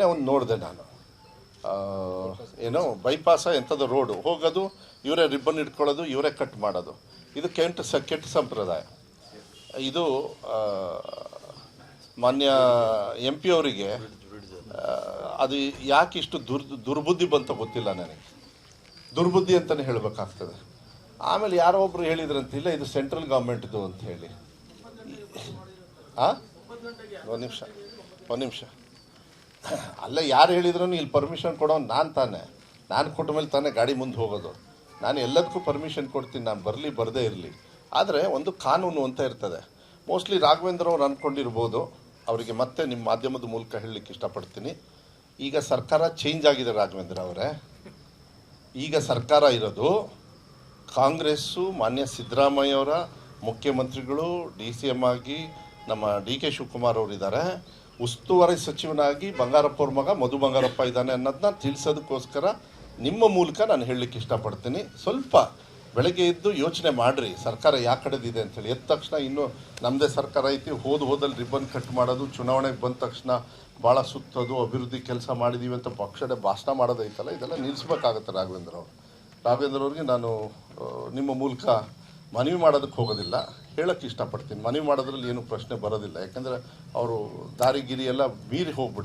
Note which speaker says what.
Speaker 1: ಮೊನ್ನೆ ಒಂದು ನೋಡಿದೆ ನಾನು. ಏನೋ ಬೈಪಾಸ ಎಂಥದ್ದು ರೋಡು ಹೋಗೋದು, ಇವರೇ ರಿಬ್ಬನ್ ಇಟ್ಕೊಳ್ಳೋದು, ಇವರೇ ಕಟ್ ಮಾಡೋದು. ಇದು ಕೆಂಟ್ ಸ ಕೆಟ್ಟ ಸಂಪ್ರದಾಯ. ಇದು ಮಾನ್ಯ ಎಂ ಪಿ ಅವರಿಗೆ ಅದು ಯಾಕೆ ಇಷ್ಟು ದುರ್, ದುರ್ಬುದ್ಧಿ ಬಂತ ಗೊತ್ತಿಲ್ಲ ನನಗೆ. ದುರ್ಬುದ್ಧಿ ಅಂತಲೇ ಹೇಳಬೇಕಾಗ್ತದೆ. ಆಮೇಲೆ ಯಾರೋ ಒಬ್ರು ಹೇಳಿದ್ರಂತ ಇಲ್ಲ ಇದು ಸೆಂಟ್ರಲ್ ಗೌರ್ಮೆಂಟ್ದು ಅಂತ ಹೇಳಿ. ಹಾಂ ಒಂದು ನಿಮಿಷ ಒಂದು ನಿಮಿಷ. ಅಲ್ಲ, ಯಾರು ಹೇಳಿದ್ರು ಇಲ್ಲಿ ಪರ್ಮಿಷನ್ ಕೊಡೋನು ನಾನು ತಾನೆ. ನಾನು ಕೊಟ್ಟ ಮೇಲೆ ತಾನೇ ಗಾಡಿ ಮುಂದೆ ಹೋಗೋದು. ನಾನು ಎಲ್ಲದಕ್ಕೂ ಪರ್ಮಿಷನ್ ಕೊಡ್ತೀನಿ, ನಾನು ಬರಲಿ, ಬರದೇ ಇರಲಿ. ಆದರೆ ಒಂದು ಕಾನೂನು ಅಂತ ಇರ್ತದೆ. ಮೋಸ್ಟ್ಲಿ ರಾಘವೇಂದ್ರ ಅವ್ರು ಅಂದ್ಕೊಂಡಿರ್ಬೋದು ಅವರಿಗೆ ಮತ್ತೆ ನಿಮ್ಮ ಮಾಧ್ಯಮದ ಮೂಲಕ ಹೇಳಲಿಕ್ಕೆ ಇಷ್ಟಪಡ್ತೀನಿ. ಈಗ ಸರ್ಕಾರ ಚೇಂಜ್ ಆಗಿದೆ ರಾಘವೇಂದ್ರ ಅವರೇ. ಈಗ ಸರ್ಕಾರ ಇರೋದು ಕಾಂಗ್ರೆಸ್ಸು, ಮಾನ್ಯ ಸಿದ್ದರಾಮಯ್ಯ ಅವರ ಮುಖ್ಯಮಂತ್ರಿಗಳು, ಡಿ ಸಿ ಎಂ ಆಗಿ ನಮ್ಮ ಡಿ ಕೆ ಶಿವಕುಮಾರ್ ಅವರು ಇದ್ದಾರೆ ಉಸ್ತುವಾರಿ ಸಚಿವನಾಗಿ ಬಂಗಾರಪ್ಪ ಅವ್ರ ಮಗ ಮಧು ಬಂಗಾರಪ್ಪ ಇದ್ದಾನೆ ಅನ್ನೋದನ್ನ ತಿಳಿಸೋದಕ್ಕೋಸ್ಕರ ನಿಮ್ಮ ಮೂಲಕ ನಾನು ಹೇಳಲಿಕ್ಕೆ ಇಷ್ಟಪಡ್ತೀನಿ. ಸ್ವಲ್ಪ ಬೆಳಗ್ಗೆ ಎದ್ದು ಯೋಚನೆ ಮಾಡಿರಿ, ಸರ್ಕಾರ ಯಾ ಕಡೆದಿದೆ ಅಂತೇಳಿ ಎದ್ದ ತಕ್ಷಣ ಇನ್ನು ನಮ್ಮದೇ ಸರ್ಕಾರ ಐತಿ, ಹೋದ ಹೋದಲ್ಲಿ ರಿಬ್ಬನ್ ಕಟ್ ಮಾಡೋದು, ಚುನಾವಣೆಗೆ ಬಂದ ತಕ್ಷಣ ಭಾಳ ಸುತ್ತೋದು, ಅಭಿವೃದ್ಧಿ ಕೆಲಸ ಮಾಡಿದ್ದೀವಿ ಅಂತ ಪಕ್ಷದ ಭಾಷಣ ಮಾಡೋದೈತಲ್ಲ ಇದೆಲ್ಲ ನಿಲ್ಲಿಸ್ಬೇಕಾಗತ್ತೆ ರಾಘವೇಂದ್ರ ಅವರು. ರಾಘವೇಂದ್ರ ಅವ್ರಿಗೆ ನಾನು ನಿಮ್ಮ ಮೂಲಕ ಮನವಿ ಮಾಡೋದಕ್ಕೆ ಹೋಗೋದಿಲ್ಲ. ಹೇಳಕ್ಕೆ ಇಷ್ಟಪಡ್ತೀನಿ. ಮನವಿ ಮಾಡೋದ್ರಲ್ಲಿ ಏನು ಪ್ರಶ್ನೆ ಬರೋದಿಲ್ಲ. ಯಾಕಂದರೆ ಅವರು ದಾರಿಗಿರಿ ಎಲ್ಲ ಮೀರಿ ಹೋಗ್ಬಿಟ್ಟ